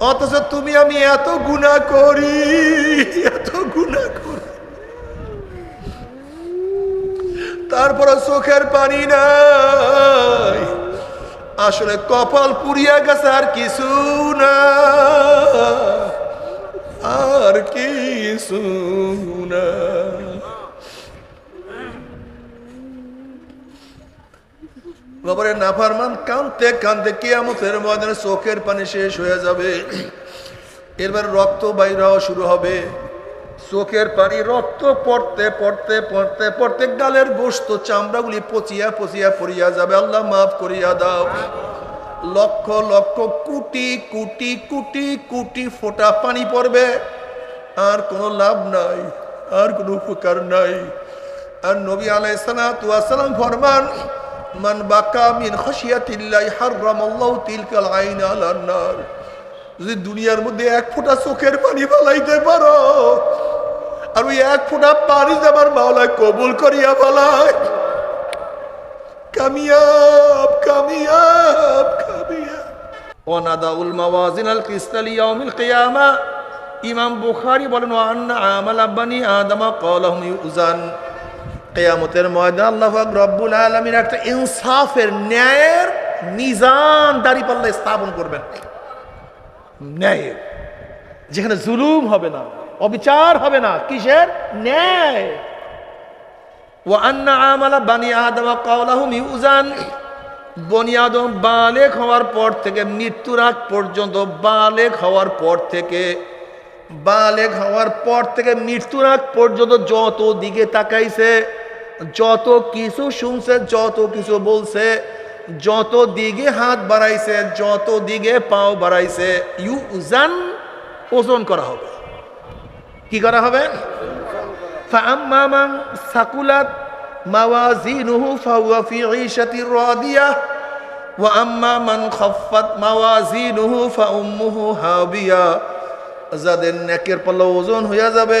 অথচ তুমি আমি এত গুণা করি, এত গুণা করি। তারপরে চোখের পানি নাই। আসলে কপাল পুড়িয়া গেছে আর কিছু না। আর কিছু না। বাবারে নাফারমান কানতে কানতে কেয়ামতের ময়দানে চোখের পানি শেষ হয়ে যাবে। এবার রক্ত বাইর হওয়া শুরু হবে। চোখের পানি রক্ত পড়তে পড়তে পড়তে পড়তে গালের গোস্ত চামড়াগুলি পচিয়া পচিয়া পড়িয়া যাবে। আল্লাহ মাফ করিয়া দাও। লক্ষ লক্ষ কোটি কোটি কোটি কোটি ফোঁটা পানি পড়বে। আর কোনো লাভ নাই, আর কোনো উপকার নাই। আর নবী আলাইসালাম ফরমান মান বাকা মিন খসিয়াতিল্লাহ হারামাল্লাহু তিলকাল আইন আলান নার। যদি দুনিয়ার মধ্যে এক ফোঁটা চোখের পানি ফালাইতে পারো, আর ওই এক ফোঁটা পানি আমার মাওলায় কবুল করিয়া ফেলায়। কামিয়াব কামিয়াব কামিয়াব। ওনাদাউল মাওয়াজিন আল কিস্তালি ইয়াউমিল কিয়ামা। ইমাম বুখারী বলেন, ওয়া আন্না আমাল আব্বানি আদামা ক্বালাহুম ইউজান কিয়ামতের ময়দান আল্লাহ রব্বুল আলামিন একটা ইনসাফের ন্যায়ের মিজান দাঁড়িপাল্লা স্থাপন করবেন। ন্যায়ের যেখানে জুলুম হবে না, অবিচার হবে না, কিসের? ন্যায়। ও আন্না আমালা বানি আদম কাউলাহুম ইউজান বনি বালেক হওয়ার পর থেকে, মৃত্যুর আগ পর্যন্ত বালেক হওয়ার পর থেকে, বালেক হওয়ার পর থেকে, মৃত্যুর আগ পর্যন্ত যত দিকে তাকাইছে যত কিছু শুনছে, যত কিছু বলছে, যত দিকে হাত বাড়াইছে, যত দিকে পাও বাড়াইছে ইউ উজান ওজন করা হবে। কি করা হবে? সাকুলাত ওয়া আম্মা মান হাবিয়া। যাদের নেকের পাল্লা ওজন হইয়া যাবে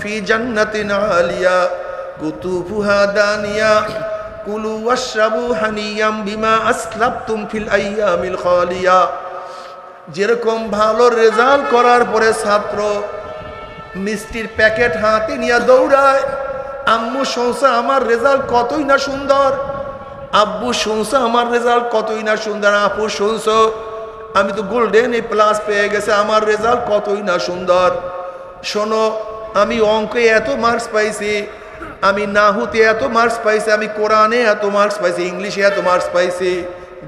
ফি জান্নাতিন আলিয়া কুতুফুহা দানিয়া কুলু ওয়াশরাবু হানিয়াম বিমা আসলাফতুম খালিয়া। যেরকম ভালো রেজাল্ট করার পরে ছাত্র মিষ্টির প্যাকেট হাতে নিয়ে দৌড়ায়, আম্মু সংসা আমার রেজাল্ট কতই না সুন্দর? আব্বু শুনছো আমার রেজাল্ট কতই না সুন্দর? আপু শুনছো, আমি তো গোল্ডেন এ প্লাস পেয়ে গেছে, আমার রেজাল্ট কতই না সুন্দর? শোনো আমি অঙ্কে এত মার্কস পাইছি, আমি নাহুতে এত মার্কস পাইছি, আমি কোরআনে এত মার্কস পাইছি, ইংলিশে এত মার্কস পাইছি।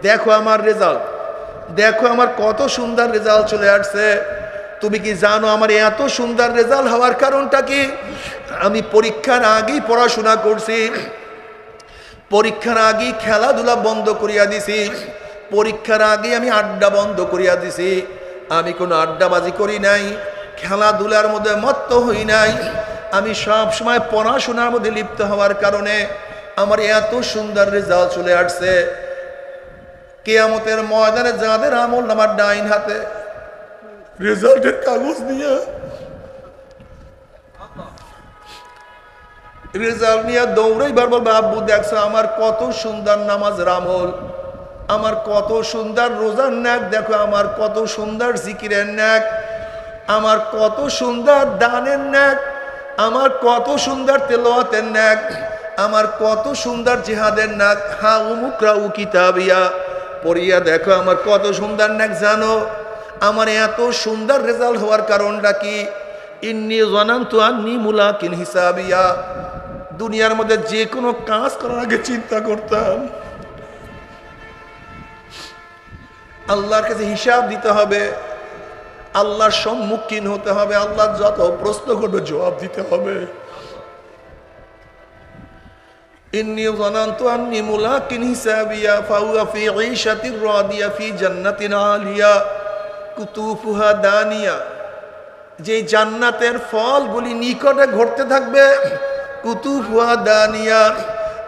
দেখো আমার রেজাল্ট দেখো আমার কত সুন্দর রেজাল্ট চলে আসছে। তুমি কি জানো আমার এত সুন্দর রেজাল্ট হওয়ার কারণটা কি? আমি পরীক্ষার আগেই পড়াশোনা করছি। পরীক্ষার আগেই খেলাধুলা বন্ধ করিয়া দিছি। পরীক্ষার আগে আমি আড্ডা বন্ধ করিয়া দিছি। আমি কোনো আড্ডাবাজি করি নাই। খেলাধুলার মধ্যে মত্ত হই নাই। আমি সব সময় পড়াশোনার মধ্যে লিপ্ত হওয়ার কারণে আমার এত সুন্দর রেজাল্ট চলে আসছে। কেয়ামতের ময়দানে যাদের আমল আমার ডাইন হাতে রেজাল্টের কাগজ নিয়ে রেজাল্ট নিয়ে দৌড়েই বার বলবে দেখছ আমার কত সুন্দর নামাজের আমল, আমার কত সুন্দর রোজার ন্যাক, দেখো আমার কত সুন্দর জিকিরের ন্যাক। আমার কত সুন্দর দানের ন্যাক, আমার কত সুন্দর তেলোয়াতের ন্যাক, আমার কত সুন্দর জিহাদের নাক হা, উমুকরা উ কিতাবিয়া, পড়িয়া দেখো আমার কত সুন্দর নাক জানো। আমার এত সুন্দর রেজাল্ট হওয়ার কারণটা কি? ইন্নি জনান্ত আন্নি মুলাকিন হিসাবিয়া। দুনিয়ার মধ্যে যে কোনো কাজ করার আগে চিন্তা করতাম। আল্লাহর কাছে হিসাব দিতে হবে। আল্লাহর সম্মুখীন হতে হবে আল্লাহ যত প্রশ্ন করবে জবাব দিতে হবে إني ظننت أني ملاق حسابيا فهو في عيشة راضية في جنة عالية كتوفها دانية যে জান্নাতের ফলগুলি নিকটে ঘটতে থাকবে কুতুফুয়া দানিয়া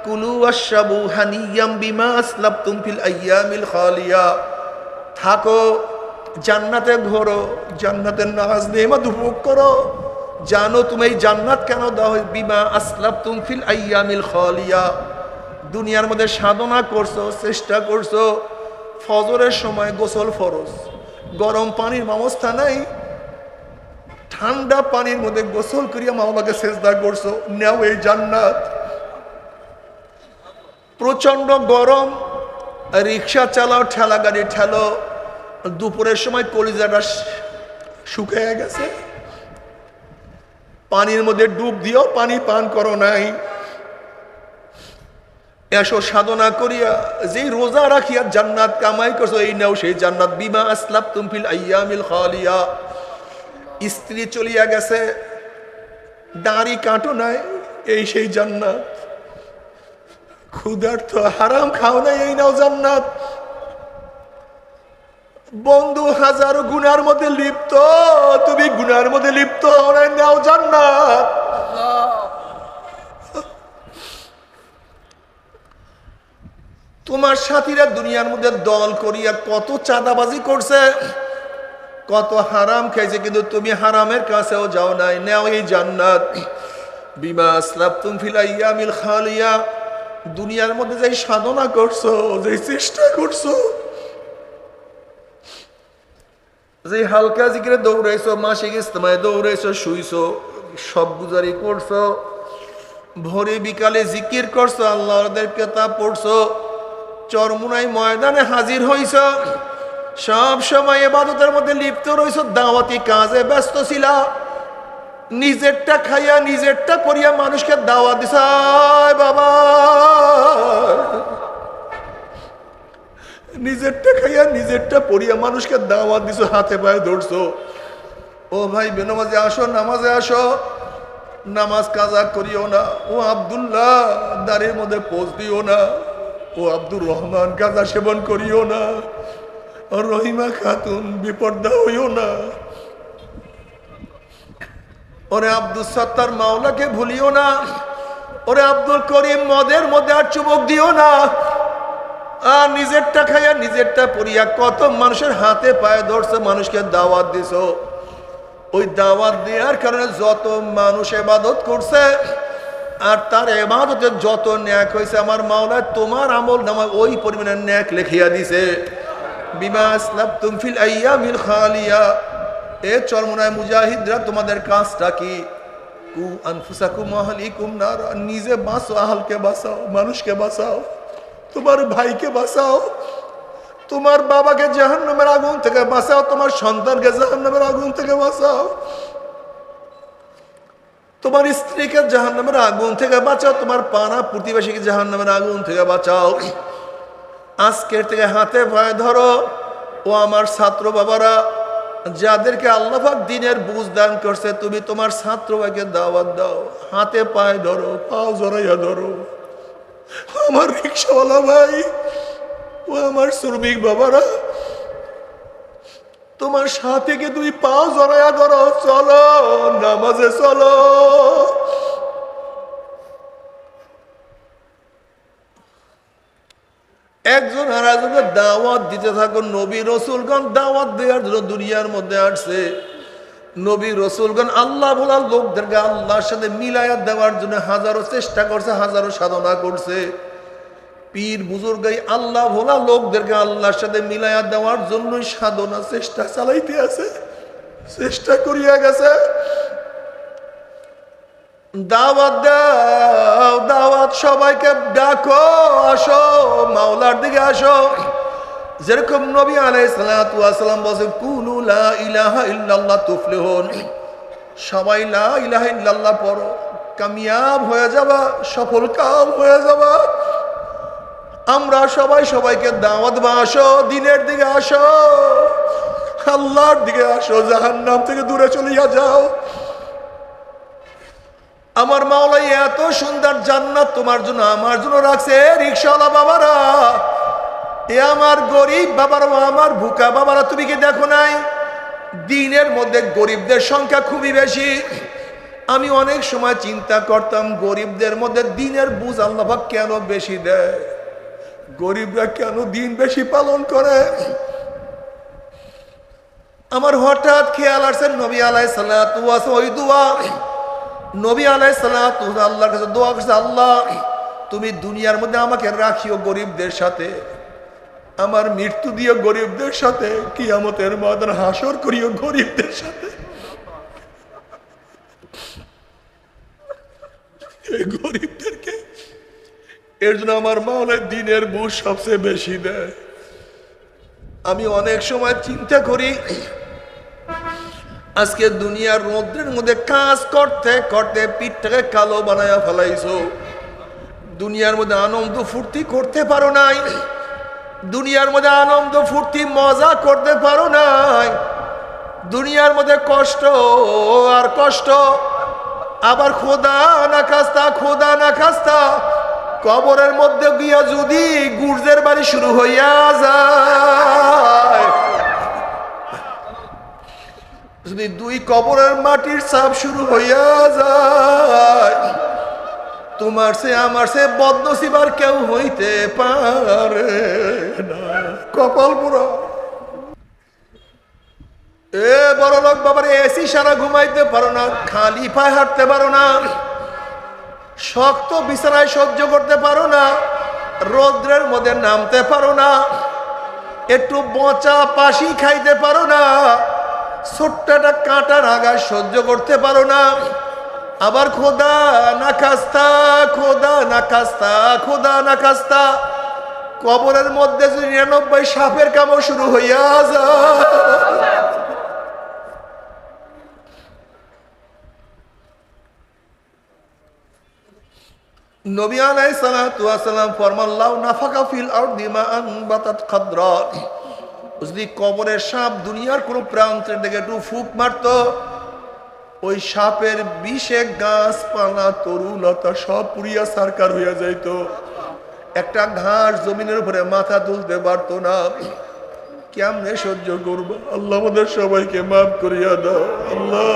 কুলু আশাবু হানিয়াম বিমা আসলাবতুম ফিল আইয়ামিল খালিয়া থাকো জান্নাতে ঘোরো, জান্নাতের নাজ নেমাত উপভোগ করো। জানো তুমি এই জান্নাত কেন দাও বিমা আসলাব তুম ফিল আইয়ামিল খালিয়া। দুনিয়ার মধ্যে সাধনা করছ, চেষ্টা করছ, ফজরের সময় গোসল ফরজ। গরম পানির ব্যবস্থা নাই। ঠান্ডা পানির মধ্যে গোসল করিয়া মাওলাকে সেজদা করছ, নেও এই জান্নাত। প্রচণ্ড গরম, রিক্সা চালাও ঠেলা গাড়ি ঠেলো। দুপুরের সময় কলিজাটা শুকিয়ে গেছে। পানির মধ্যে ডুব দিও পানি পান করো নাই। এসো সাধনা করিয়া, যেই রোজা রাখিয়া জান্নাত কামাই করছ, এই নাও সেই জান্নাত। বিমা আসলাপ তুমফিল আইয়ামিল খালিয়া। স্ত্রী চলিয়া গেছে, দাড়ি কাটো নাই, এই সেই জান্নাত। ক্ষুধার্থ হারাম খাও নাই, এই নাও জান্নাত। বন্ধু, হাজার গুনার মধ্যে লিপ্ত, তুমি গুনার মধ্যে লিপ্ত নাও তোমার সাথীরা দুনিয়ার মধ্যে দল করিয়া কত চাঁদাবাজি করছে, কত হারাম খাইছে, কিন্তু তুমি হারামের কাছেও যাও নাই, নেও এই জান্নাত। বিমা আসলাব তুম ফিলাইয়ামিল খালিয়া, দুনিয়ার মধ্যে যাই সাধনা করছ যে চেষ্টা করছ যে হালকা জিকিরে দৌড়াইছো, মাসিক ইস্তেমায় দৌড়াইছো, শুইছো, সব গুজারি করছ, ভোরে বিকালে জিকির করছ আল্লাহদের কেতাব পড়ছো, চরমুনাই ময়দানে হাজির হইছ, সব সময় এবাদতের মধ্যে লিপ্ত রইছ, দাওয়াতি কাজে ব্যস্ত ছিল, নিজেরটা খাইয়া, নিজেরটা করিয়া মানুষকে দাওয়াত দিস বাবা। নিজেরটা খাইয়া নিজেরটা পড়িয়া মানুষকে দাওয়াত দিছো, হাতে পায়ে ধরছো। ও ভাই, বেনামাজে আসো, নামাজে আসো। নামাজ কাজা করিও না। ও আবদুল্লাহ, দাঁড়ির মধ্যে পোজ দিও না। ও আব্দুর রহমান, গাঁজা সেবন করিও না। রহিমা খাতুন বিপর্দা হইও না। ওরে আব্দুল সত্তার মাওলাকে ভুলিও না। ওরে আব্দুল করিম মদের মধ্যে আর চুমক দিও না। আর নিজেরটা খাইয়া নিজেরটা পড়িয়া কত মানুষের হাতে পায়ে ধরছে, মানুষকে দাওয়াত দিছ। ওই দাওয়াত দেওয়ার কারণে যত মানুষ এবাদত করছে, আর তার এবাদতে যত ন্যাক হয়েছে, আমার মাওলায় তোমার আমল নামা ওই পরিমাণে ন্যাক লেখিয়া দিছে। বিমা তুমফিল আইয়া মিল এ চরমনায় মুজাহিদরা, তোমাদের নিজে বাঁচো, আহলকে বাঁচাও, মানুষকে বাঁচাও। তোমার ভাইকে বাঁচাও। তোমার বাবাকে জাহান্নামের আগুন থেকে বাঁচাও। তোমার সন্তানকে জাহান্নামের আগুন থেকে বাঁচাও। তোমার স্ত্রীকে জাহান নামের আগুন থেকে বাঁচাও। তোমার পানা প্রতিবেশীকে জাহান নামের আগুন থেকে বাঁচাও। আজকের থেকে হাতে ভয় ধরো। ও আমার ছাত্র বাবারা, যাদেরকে আল্লাহাক দিনের বুঝ দান করছে, তুমি তোমার ছাত্র ভাইকে দাওয়াত দাও। হাতে পায়ে ধরো, পাও জড়াইয়া ধরো। আমার রিক্সাওয়ালা ভাই ও আমার শ্রমিক বাবারা, তোমার সাথীকে তুমি পাও জড়াইয়া ধরো, চলো, নামাজে চলো। একজন আর একজনকে দাওয়াত দিতে থাকো, নবী রসুলগণ দাওয়াত দেওয়ার জন্য দুনিয়ার মধ্যে আসছে। নবী রসুলগণ আল্লাহ বলা লোকদেরকে আল্লাহর সাথে মিলায়া দেওয়ার জন্য হাজারো চেষ্টা করছে, হাজারো সাধনা করছে। পীর বুজুর্গাই আল্লাহ ভোলা লোকদেরকে আল্লাহর সাথে মিলাইয়া দেওয়ার জন্য সাধনা, চেষ্টা চালাইতে আছে, চেষ্টা করিয়া গেছে। দাওয়াত দাও, দাওয়াত সবাইকে ডাকো, আসো, মাওলার দিকে আসো। যেরকম নবী আলাইসালাম বলছে কুলু লা ইলাহা ইল্লাল্লাহ সবাই লা ইলাহা ইল্লাল্লাহ পড়ো কামিয়াব হয়ে যাবা, সফল কাম হয়ে যাবা। আমরা সবাই সবাইকে দাওয়াত বা আসো, দিনের দিকে আসো। আল্লাহর দিকে আসো জাহান নাম থেকে দূরে চলিয়া যাও। আমার মাওলাই এত সুন্দর জান্নাত তোমার জন্য, আমার জন্য রাখছে, রিক্সাওয়ালা বাবারা। এ আমার গরিব বাবার বাবারা আমার ভুকা বাবারা, তুমি কি দেখো নাই? দিনের মধ্যে গরিবদের সংখ্যা খুবই বেশি। আমি অনেক সময় চিন্তা করতাম, গরিবদের মধ্যে দিনের বুঝ আল্লাহাক কেন বেশি দেয়? গরিবরা কেন দিন বেশি পালন করে? আমার হঠাৎ খেয়াল আসছে নবী আলাই সাল্লাতু ওই নবী আলাই সাল্লাতু আল্লাহর কাছে দোয়া আল্লাহ, তুমি দুনিয়ার মধ্যে আমাকে রাখিও গরিবদের সাথে। আমার মৃত্যু দিও গরিবদের সাথে, কিয়ামতের মাদার হাসর করিও গরিবদের সাথে। গরিবদেরকে এর জন্য আমার মাওলায় দিনের বুঝ সবচেয়ে বেশি দেয়। আমি অনেক সময় চিন্তা করি, আজকে দুনিয়ার রৌদ্রের মধ্যে কাজ করতে করতে পিঠটাকে কালো বানায়া ফেলাইছো। দুনিয়ার মধ্যে আনন্দ ফুর্তি করতে পারো নাই। দুনিয়ার মধ্যে আনন্দ, ফুর্তি, মজা করতে পারো নাই। দুনিয়ার মধ্যে কষ্ট আর কষ্ট। আবার খোদা না খাস্তা, খোদা না খাস্তা। কবরের মধ্যে গিয়া যদি গুর্জের বাড়ি শুরু হইয়া যায়। যদি দুই কবরের মাটির চাপ শুরু হইয়া যায়। তোমার সে, আমার সে বদনসিবার কেউ হইতে পারে না। কপাল পুরো। এ বড় লোক বাবার এসি সারা ঘুমাইতে পারো না, খালি পায়ে হাঁটতে পারো না, শক্ত বিছানায় সহ্য করতে পারো না, রৌদ্রের মধ্যে নামতে পারো না, একটু বচা পাশি খাইতে পারো না, ছোট্ট একটা কাঁটার আগায় সহ্য করতে পারো না। আবার খোদা না খাস্তা খোদা না খাস্তা খোদা না খাস্তা কবরের মধ্যে যদি নিরানব্বই সাপের কামড় শুরু হইয়া নাফাকা ফিল যদি কবরের সাপ দুনিয়ার কোনো প্রান্তের দিকে একটু ফুক মারতো। ওই সাপের বিষে গাছপালা, তরুলতা সব পুড়িয়া সারকার হইয়া যাইত। একটা ঘাস জমিনের উপরে মাথা তুলতে পারতো না। কেমনে সহ্য করব? আল্লাহ আমাদের সবাইকে মাফ করিয়া দাও। আল্লাহ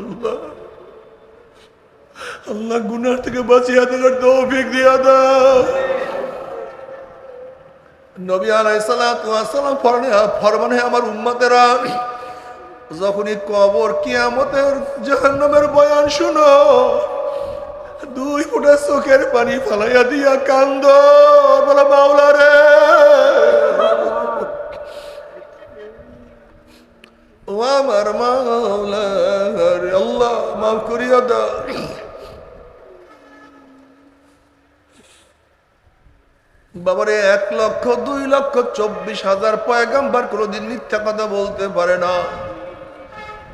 আল্লাহ আল্লাহ গুনার থেকে বাঁচিয়ে দেওয়ার তৌফিক দিয়া দাও। নবী আলাইসালাম ফরমানে আমার উম্মতেরা যখনই কবর কিয়ামতের জাহান্নামের বয়ান শুনো, দুই ফুটা চোখের পানি ফালাইয়া দিয়া কান্দ, বলা বাউলা রে। ও আমার মাওলা আল্লাহ মাফ করিয়া দাও। বাবারে, এক লক্ষ, দুই লক্ষ, চব্বিশ হাজার পয়গাম্বার কোনোদিন মিথ্যা কথা বলতে পারে না।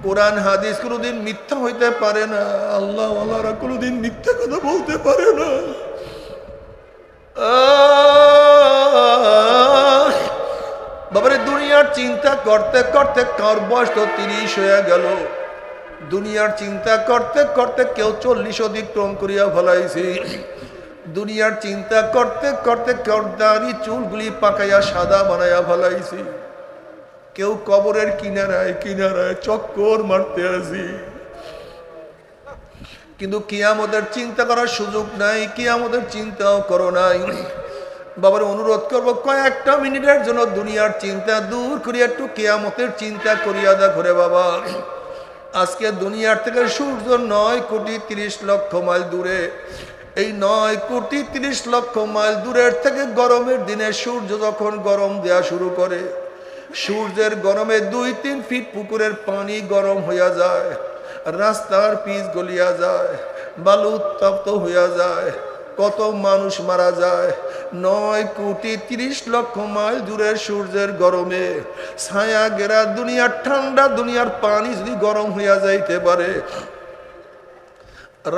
কোরআন, হাদিস কোনোদিন মিথ্যা হইতে পারে না। আল্লাহ আল্লাহরা কোনোদিন মিথ্যা কথা বলতে পারে না। বাবারে, দুনিয়ার চিন্তা করতে করতে কার বয়স তো তিরিশ হয়ে গেল। দুনিয়ার চিন্তা করতে করতে কেউ চল্লিশ অতিক্রম করিয়া ফলাইছি। দুনিয়ার চিন্তা করতে করতে কর্দারি চুলগুলি পাকাইয়া সাদা বানাইয়া ফলাইছি। কেউ কবরের কিনারায় কিনারায় চক্কর মারতে আসি কিন্তু কিয়ামতের চিন্তা করার সুযোগ নাই, কিয়ামতের চিন্তাও করো নাই। বাবার, অনুরোধ করব, কয়েকটা মিনিটের জন্য দুনিয়ার চিন্তা দূর করিয়া একটু কেয়ামতের চিন্তা করিয়া দা ঘরে বাবা। আজকে দুনিয়ার থেকে সূর্য নয় কোটি তিরিশ লক্ষ মাইল দূরে। এই নয় কোটি তিরিশ লক্ষ মাইল দূরের থেকে গরমের দিনে সূর্য যখন গরম দেয়া শুরু করে সূর্যের গরমে দুই তিন ফিট পুকুরের পানি গরম হইয়া যায়, রাস্তার পিচ গলিয়া যায়, বালু উত্তপ্ত হইয়া যায়, কত মানুষ মারা যায়। নয় কোটি তিরিশ লক্ষ মাইল দূরের সূর্যের গরমে ছায়া গেরা দুনিয়ার ঠান্ডা দুনিয়ার পানি যদি গরম হইয়া যাইতে পারে,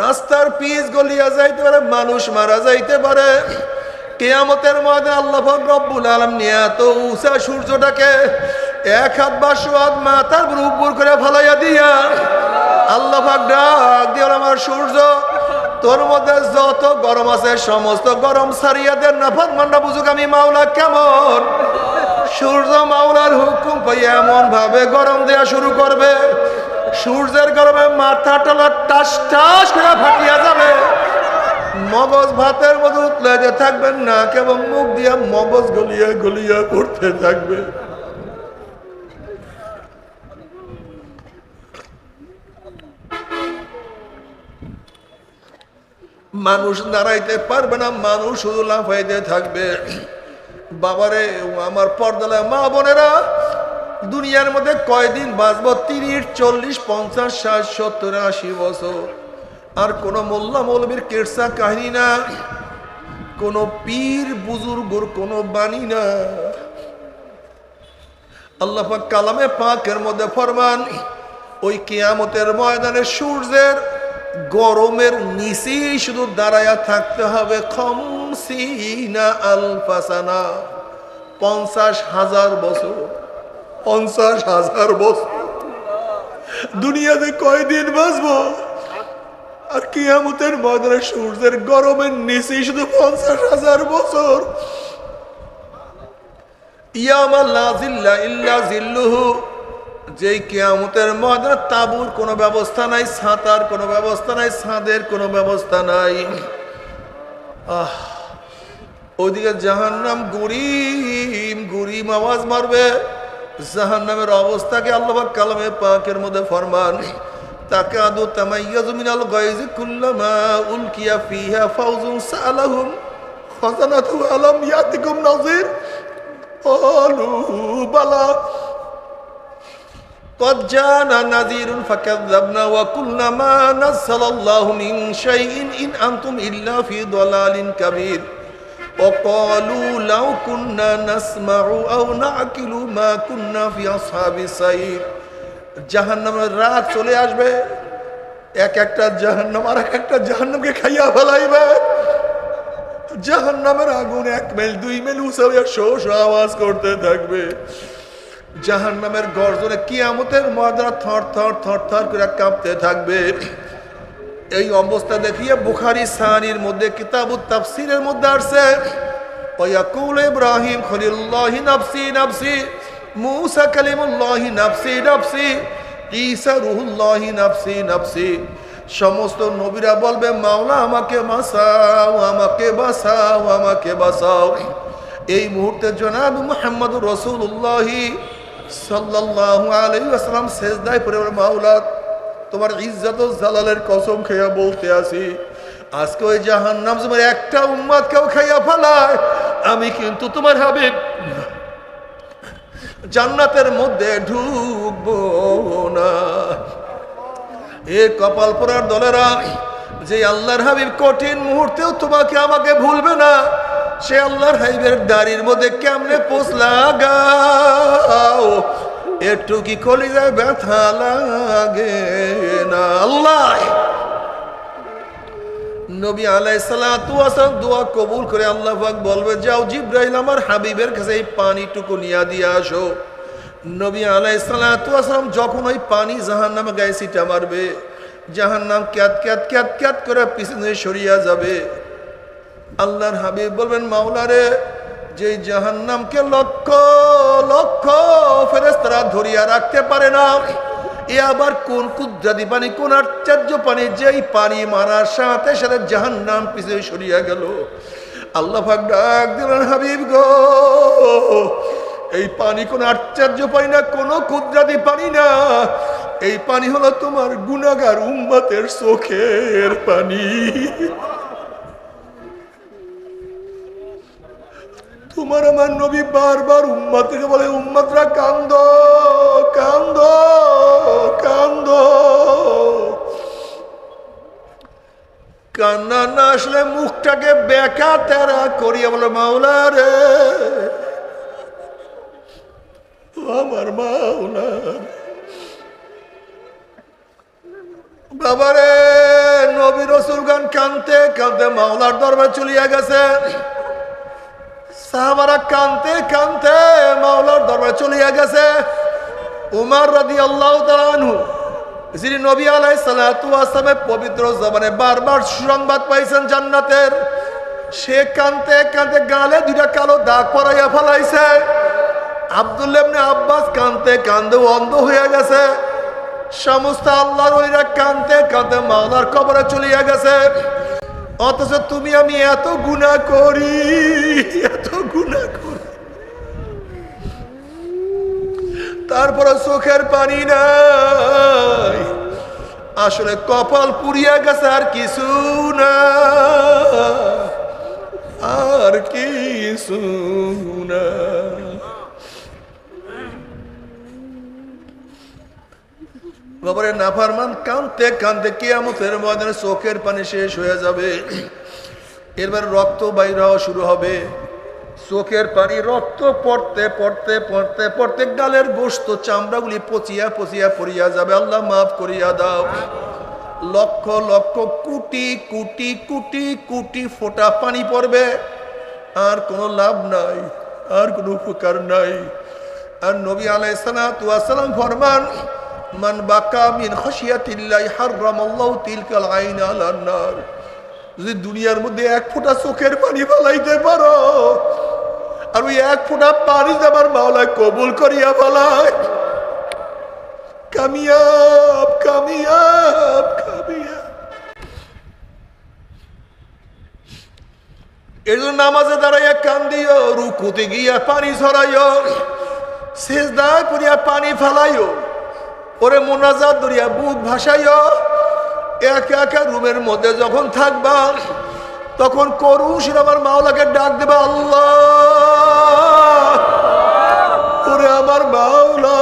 রাস্তার পিচ গলিয়া যাইতে পারে, মানুষ মারা যাইতে পারে। কেয়ামতের মধ্যে আল্লাহ রব্বুল আলম নিয়ে তো উষা সূর্যটাকে এক হাত বা সোয়াদ মাথার উপর করে ফালাইয়া দিয়া, আল্লাহ ডাক দিয়ে আমার সূর্য, তোর মধ্যে যত গরম আছে সমস্ত গরম সারিয়া দেন নাফাত মান্না বুঝুক আমি মাওলা কেমন? সূর্য মাওলার হুকুম পাই এমন ভাবে গরম দেয়া শুরু করবে, সূর্যের গরমে মাথা টলা টাস টাস করে ফাটিয়া যাবে। মগজ ভাতের মতো উতলাইতে থাকবেন না, কেবল মুখ দিয়া মগজ গলিয়া গলিয়া করতে থাকবে। মানুষ দাঁড়াইতে পারবে না, মানুষ শুধু লাফাইতে থাকবে। বাবারে, আমার পর্দালায় মা বোনেরা, দুনিয়ার মধ্যে কয়দিন বাঁচবো? তিরিশ, চল্লিশ, পঞ্চাশ, ষাট, সত্তর, আশি বছর। আর কোন মোল্লা মৌলবীর কেরসা কাহিনী না, কোন পীর বুজুর্গর কোনো বাণী না। আল্লাহ কালামে পাকের মধ্যে ফরমান, ওই কেয়ামতের ময়দানে সূর্যের গরমের নিচেই শুধু দাঁড়ায়া থাকতে হবে। আলফাসানা, পঞ্চাশ হাজার বছর, পঞ্চাশ হাজার বছর। দুনিয়াতে কয়দিন বাঁচবো? আর কিয়ামতের ময়দানে সূর্যের গরমের নিচেই শুধু পঞ্চাশ হাজার বছর। ইয়ামা লা ইল্লা জিল্লুহু যেই কিয়ামতের ময়দানে তাবুর কোনো ব্যবস্থা নাই ছাতার কোনো ব্যবস্থা নাই, ছাদের কোনো ব্যবস্থা নাই। আহ, ওইদিকে জাহান্নাম গুরিম গুরিম আওয়াজ মারবে। জাহান্নামের অবস্থাকে আল্লাহ কালামে পাকের মধ্যে ফরমান? তাকাদু তামাইয়াজু মিনাল গায়জি কুল্লামা উলকিয়া ফিহা ফাউজুন সালাহুম খাজানাতু আলাম ইয়াতিকুম নাযির قالوا بلى قد جاءنا نذير فكذبنا وقلنا ما نزل الله من شيء إن أنتم إلا في ضلال كبير وقالوا لو كنا نسمع أو نعقل ما كنا في أصحاب السعير জাহান্নামের রাত চলে আসবে। এক একটা জাহান্নাম আর এক একটা জাহান্নামকে খাইয়া ফেলাইবে। জাহান নামের আগুন এক মেল, দুই মেল উঁচাইয়া শো শো আওয়াজ করতে থাকবে। জাহান নামের গর্জনে কিয়ামতের ময়দানা থর থর থর থর করে কাঁপতে থাকবে। এই অবস্থা দেখিয়ে বুখারি সাহানির মধ্যে, কিতাবুত তাফসিরের মধ্যে আসছে ওয়াকুল ইব্রাহিম খলিল্লাহি নাফসি নাফসি, মুসা কালিমুল্লাহি নাফসি নাফসি। ঈসা রুহুল্লাহি নাফসি নাফসি। সমস্ত নবীরা বলবে, মাওলা আমাকে বাঁচাও আমাকে বাঁচাও আমাকে বাঁচাও। এই মুহূর্তে জনাব মোহাম্মদ রসুল্লাহি সাল্লাহ আলাই আসসালাম শেষদায় পরে মাওলা, তোমার ইজ্জত জালালের কসম খেয়া বলতে আসি। আজকে ওই জাহান নাম একটা উম্মাদ কেউ খাইয়া ফেলায়। আমি কিন্তু তোমার হাবিব। জান্নাতের মধ্যে ঢুকবো না। এ কপাল পরার দলেরা, যে আল্লাহর হাবিব কঠিন মুহূর্তেও তোমাকে আমাকে ভুলবে না, সে আল্লাহর হাবিবের দাড়ির মধ্যে কেমনে পোষ লাগাও? একটু কি কলিজায় ব্যথা লাগে না। আল্লাহ! নবী আলাই সালাম দোয়া কবুল করে আল্লাহ বলবে, যাও জিব্রাইল আমার হাবিবের কাছে এই পানিটুকু নিয়ে দিয়ে আসো। নবী আলাই সালাম যখন ওই পানি জাহান নামে গায়ে সিটা মারবে জাহান নাম ক্যাত ক্যাত ক্যাত ক্যাত করে পিছনে সরিয়া যাবে। আল্লাহর হাবিব বলবেন মাওলারে যে জাহান নামকে লক্ষ লক্ষ ফেরেস্তারা ধরিয়া রাখতে পারে না এ আবার কোন কুদ্রাদি পানি, কোন আশ্চর্য পানি? যেই পানি মারার সাথে সাথে জাহান নাম পিছিয়ে সরিয়া গেল। আল্লাহ পাক ডাক দিলেন, হাবিব গো, এই পানি কোন আশ্চর্য পানি না, কোনো কুদ্রাদি পানি না। এই পানি হলো তোমার গুনাগার উম্মাতের চোখের পানি। তোমার আমার নবী বারবার উম্মাদ থেকে বলে উম্মাদরা কান্দ। কান্দ কান্দ। কান্না না আসলে মুখটাকে বেকা তেরা করিয়া বলে, মাওলা রে আমার মাওলা বাবারে নবী রসুল গান কানতে কানতে মাওলার দরবার চলিয়া গেছে। সাহাবারা কানতে কানতে মাওলার দরবারে চলিয়া গেছে। উমার রাদি আল্লাহ তালানহু যিনি নবী আলাই সালামের পবিত্র জবানে বারবার সুসংবাদ পাইছেন জান্নাতের, সে কানতে কানতে গালে দুইটা কালো দাগ পরাইয়া ফেলাইছে। আবদুল্লাবনে আব্বাস কানতে কান্দে অন্ধ হয়ে গেছে। সমস্ত আল্লাহর ওইরা কানতে কানতে মাওলার কবরে চলিয়া গেছে। অথচ তুমি আমি এত গুণা করি, এত গুণা করি তারপরে চোখের পানি নাই। আসলে কপাল পুড়িয়া গেছে আর কিছু না। আর কিছু না। বাবারে নাফারমান কানতে কানতে কিয়ামতের ময়দানে চোখের পানি শেষ হয়ে যাবে। এবার রক্ত বাইর হওয়া শুরু হবে। চোখের পানি, রক্ত পড়তে পড়তে পড়তে পড়তে গালের গোস্ত চামড়াগুলি পচিয়া পচিয়া পড়িয়া যাবে। আল্লাহ মাফ করিয়া দাও। লক্ষ লক্ষ, কোটি কোটি কোটি কোটি ফোঁটা পানি পড়বে। আর কোনো লাভ নাই, আর কোনো উপকার নাই। আর নবী আলাইসালাম ফরমান, মান বাকা মিন খসিয়াতিল্লাহ হারামাল্লাহু তিলকাল আইন আলান নার। যদি দুনিয়ার মধ্যে এক ফোঁটা চোখের পানি ফেলাইতে পারো আর ওই এক ফোঁটা পানি আমার মাওলায় কবুল করিয়া ফেলায় কামিয়াব কামিয়াব কামিয়াব। এর নামাজে দাঁড়াইয়া কান্দিও, রুকুতে গিয়া পানি ছড়াইও দায় করিয়া পানি ফেলাইও ওরে মোনাজাত ধরিয়া বুক ভাসাইও, একা একা রুমের মধ্যে যখন থাকবা তখন করুষ আমার মাওলাকে ডাক দেবে, আল্লাহ, ওরে আমার মাওলা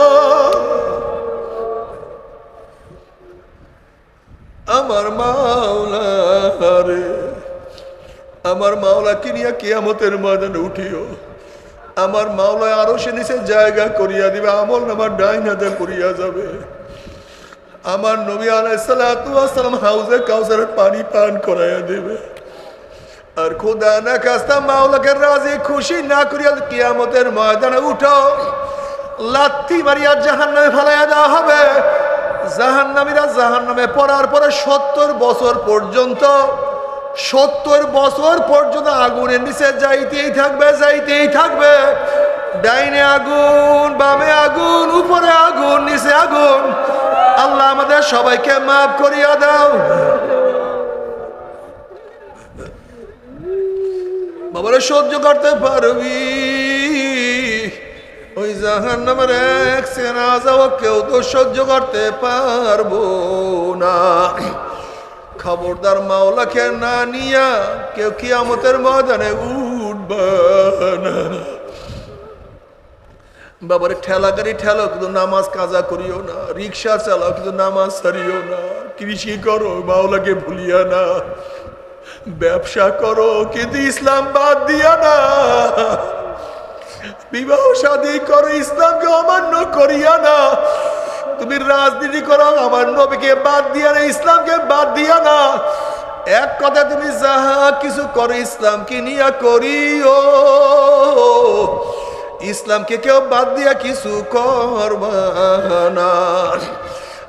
আমার মাওলা রে আমার মাওলা কিনিয়া কিয়ামতের ময়দানে উঠিও। আমার মাওলায় আরও সে নিচে জায়গা করিয়া দিবে, আমল আমার ডাইন হাতে করিয়া যাবে। আমার নবী আলাইসালাম হাউজে কাউসার পানি পান করাইয়া দেবে। আর খুদা না কাস্তা, মাওলাকে রাজি, খুশি না করিয়া কিয়ামতের ময়দানে উঠো। লাথি মারিয়া জাহান নামে ফেলাইয়া দেওয়া হবে। জাহান নামীরা জাহান নামে পড়ার পরে সত্তর বছর পর্যন্ত, সত্তর বছর পর্যন্ত আগুনের নিচে যাইতেই থাকবে যাইতেই থাকবে। ডাইনে আগুন, বামে আগুন, উপরে আগুন, নিচে আগুন। আল্লাহ আমাদের সবাইকে মাফ করিয়া দাও। বাবারে সহ্য করতে পারবি। ওই জাহান নামের এক সেনা যাও, কেউ তো সহ্য করতে পারব না। খবরদার মাওলাকে না নিয়া কেউ কিয়ামতের ময়দানে উঠবা বাবার ঠেলা গাড়ি ঠেলো, কিন্তু নামাজ কাজা করিও না। রিক্সা চালাও, কিন্তু নামাজ সারিও না। কৃষি করো, মাওলাকে ভুলিয়া না। ব্যবসা করো, কিন্তু ইসলাম বাদ দিয়া না। বিবাহ শাদী করো, ইসলামকে অমান্য করিয়া না। তুমি রাজনীতি করো, আমার নবীকে বাদ দিয়া না, ইসলামকে বাদ দিয়া না। এক কথা তুমি যাহা কিছু করো, ইসলামকে নিয়া করিও। ইসলামকে কেউ বাদ দিয়া কিছু করবা না।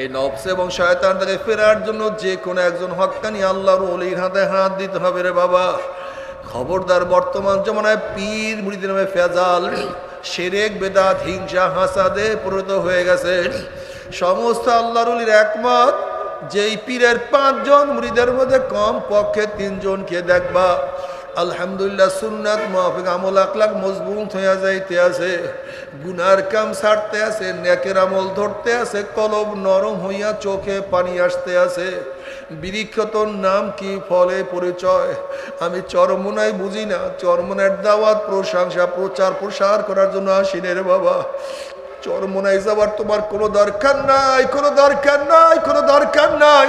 এই নফস এবং শয়তান থেকে ফেরার জন্য যে কোনো একজন হক্কানি আল্লাহর অলির হাতে হাত দিতে হবে রে বাবা। খবরদার বর্তমান জমানায় পীর মুড়িদের নামে ফেজাল, সেরেক, বেদাত, হিংসা, হাসাদে পরিণত হয়ে গেছে। সমস্ত আল্লাহর অলির একমত, যেই পীরের পাঁচজন মুড়িদের মধ্যে কম পক্ষে তিনজনকে দেখবা। আলহামদুলিল্লাহ সুন্নাত মাহফিক আমল আকলাক মজবুত হইয়া যাইতে আছে। গুনার কাম ছাড়তে আছে, নেকের আমল ধরতে আছে, কলব নরম হইয়া চোখে পানি আসতে আছে। বৃক্ষ তোর নাম কি? ফলে পরিচয়। আমি চরমনাই বুঝি না। চরমনের দাওয়াত, প্রশংসা, প্রচার, প্রসার করার জন্য আসিনে রে বাবা। চরমনাই যাবার তোমার কোনো দরকার নাই, কোনো দরকার নাই, কোনো দরকার নাই।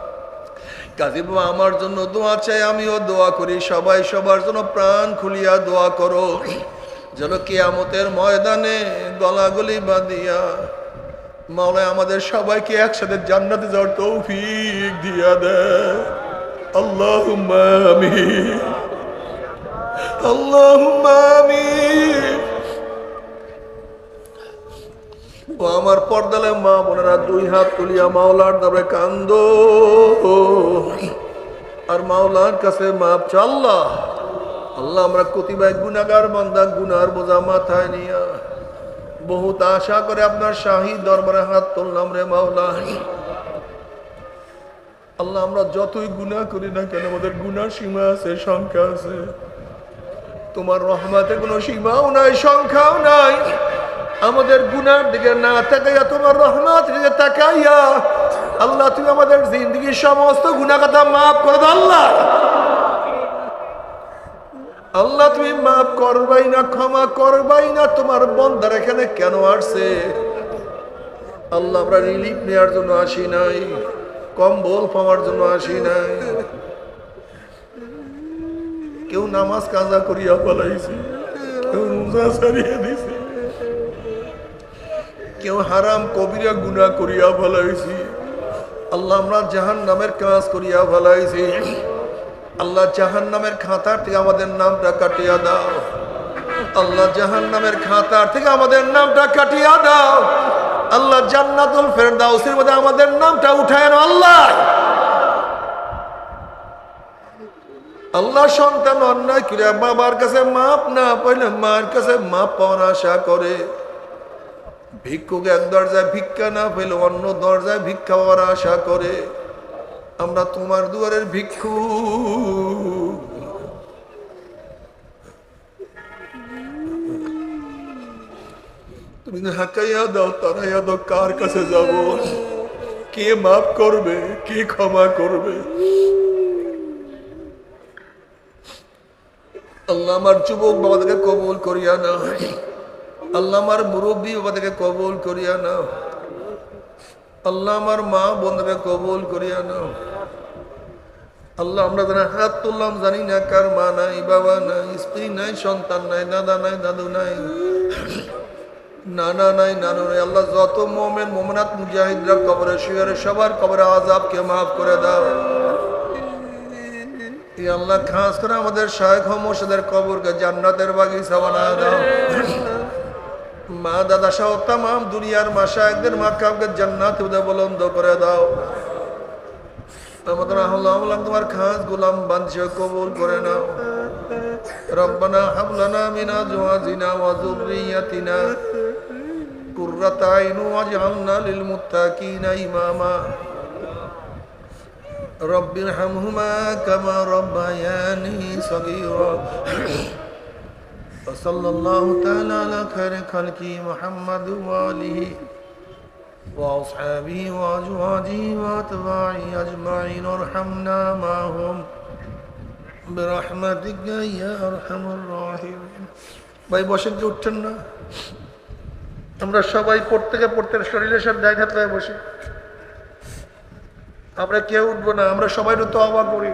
কাজী বাবা আমার জন্য দোয়া চাই, আমিও দোয়া করি। সবাই সবার জন্য প্রাণ খুলিয়া দোয়া করো। যেন কেয়ামতের ময়দানে গলাগলি বাঁধিয়া মাওলায় আমাদের সবাইকে একসাথে জান্নাতে যাওয়ার তৌফিক দিয়া দেয়। আল্লাহ আমিন। আল্লাহ আমিন। ও আমার পর্দালে মা বোনেরা দুই হাত তুলিয়া মাওলার দাবে কান্দ। আর মাওলার কাছে মাপ চাল্লাহ আল্লাহ। আমরা কতিবাই গুনাগার বান্দা গুনার বোঝা মাথায় নিয়া বহুত আশা করে আপনার শাহী দরবারে হাত তুললাম রে মাওলা। আল্লাহ আমরা যতই গুনাহ করি না কেন, আমাদের গুনার সীমা আছে, সংখ্যা আছে। তোমার রহমাতে কোনো সীমাও নাই, সংখ্যাও নাই। আমাদের গুনার দিকে না তাকাইয়া তোমার রহমত দিকে তাকাইয়া, আল্লাহ, তুমি আমাদের জিন্দগির সমস্ত গুণাগাথা মাফ করে দাও, আল্লাহ। আল্লাহ, তুমি মাফ করবাই না, ক্ষমা করবাই না, তোমার বন্দার এখানে কেন আসছে? আল্লাহ, আমরা রিলিফ নেওয়ার জন্য আসি নাই, কম্বল পাওয়ার জন্য আসি নাই। কেউ নামাজ কাজা করিয়া ফলাইছে কেউ রোজা সারিয়া দিছে। কেউ হারাম কবিরা গুনা করিয়া ফলাইছি। আল্লাহ আমরা জাহান নামের কাজ করিয়া ফলাইছি। আল্লাহ জাহান নামের খাতার থেকে আমাদের নামটা কাটিয়া দাও। আল্লাহ জাহান নামের খাতার থেকে আমাদের নামটা কাটিয়া দাও। আল্লাহ জান্নাতুল ফেরদাউসের মধ্যে আমাদের নামটা উঠায় নাও আল্লাহ। আল্লাহ সন্তান অন্যায় কিরা বাবার কাছে মাপ না পাইলে মার কাছে মাপ পাওয়ার আশা করে। ভিক্ষুক এক দরজায় ভিক্ষা না পেলে অন্য দরজায় ভিক্ষা পাওয়ার আশা করে। আমরা তোমার দুয়ারের ভিক্ষু। তুমি হাঁকাইয়া দাও, তারাইয়া দাও, কার কাছে যাব? কে মাফ করবে, কে ক্ষমা করবে? আল্লাহ আমার যুবক বাবাদেরকে কবুল করিয়া না আল্লাহ আমার মুরব্বী বাবাদেরকে কবুল করিয়া না আল্লাহ আমার মা বোনদেরকে কবুল করিয়া না আল্লাহ, আমরা যারা হাত তুললাম, জানি না কার মা নাই, বাবা নাই, স্ত্রী নাই, সন্তান নাই, দাদা নাই, দাদু নাই, নানা নাই, নানু নাই। আল্লাহ, যত মোমেন, মোমনাত, মুজাহিদরা কবরে শুয়ারে সবার কবরে আজাবকে মাফ করে দাও। আল্লাহ, খাস করে আমাদের শায়েখ মোর্শেদের কবরকে জান্নাতের বাগিচা বানায় দাও। মা দাদা সহ তাম দুনিয়ার মাসা একদিন মা কাউকে জান্নাত অবলম্ব করে দাও। আমাদের আহ্লাম তোমার খাস গোলাম বাঞ্ছিও কবুল করে নাও। রব্বানা হামলানা মিনা জোয়াজিনা ওয়াজুরিয়াতিনা কুররাত আইন ওয়াজআলনা লিল মুত্তাকিনা ইমামা। রব্বিরহামহুমা কামা রব্বায়ানি সগীরা। وصلى الله تعالى على خير خلقه محمد وآله وأصحابه وأزواجه وأتباعه أجمعين وارحمنا معهم برحمتك يا أرحم الراحمين ভাই বসেন যে উঠছেন না আমরা সবাই প্রত্যেকে প্রত্যেক শরীরের সব জায়গা বসে আমরা কেউ উঠবো না আমরা সবাই তো অবাক করি